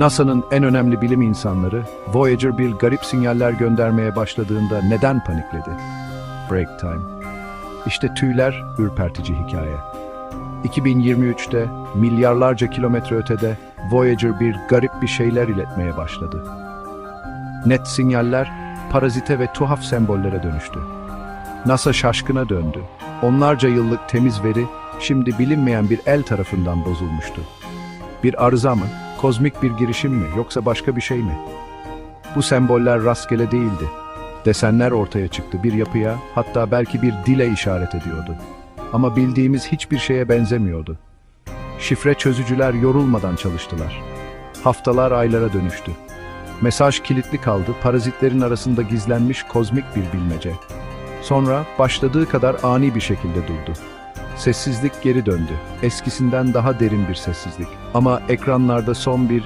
NASA'nın en önemli bilim insanları Voyager bir garip sinyaller göndermeye başladığında neden panikledi? Break time. İşte tüyler ürpertici hikaye. 2023'te milyarlarca kilometre ötede Voyager bir garip bir şeyler iletmeye başladı. Net sinyaller parazite ve tuhaf sembollere dönüştü. NASA şaşkına döndü. Onlarca yıllık temiz veri şimdi bilinmeyen bir el tarafından bozulmuştu. Bir arıza mı, kozmik bir girişim mi yoksa başka bir şey mi? Bu semboller rastgele değildi. Desenler ortaya çıktı bir yapıya, hatta belki bir dile işaret ediyordu. Ama bildiğimiz hiçbir şeye benzemiyordu. Şifre çözücüler yorulmadan çalıştılar. Haftalar aylara dönüştü. Mesaj kilitli kaldı, parazitlerin arasında gizlenmiş kozmik bir bilmece. Sonra başladığı kadar ani bir şekilde durdu. Sessizlik geri döndü. Eskisinden daha derin bir sessizlik. Ama ekranlarda son bir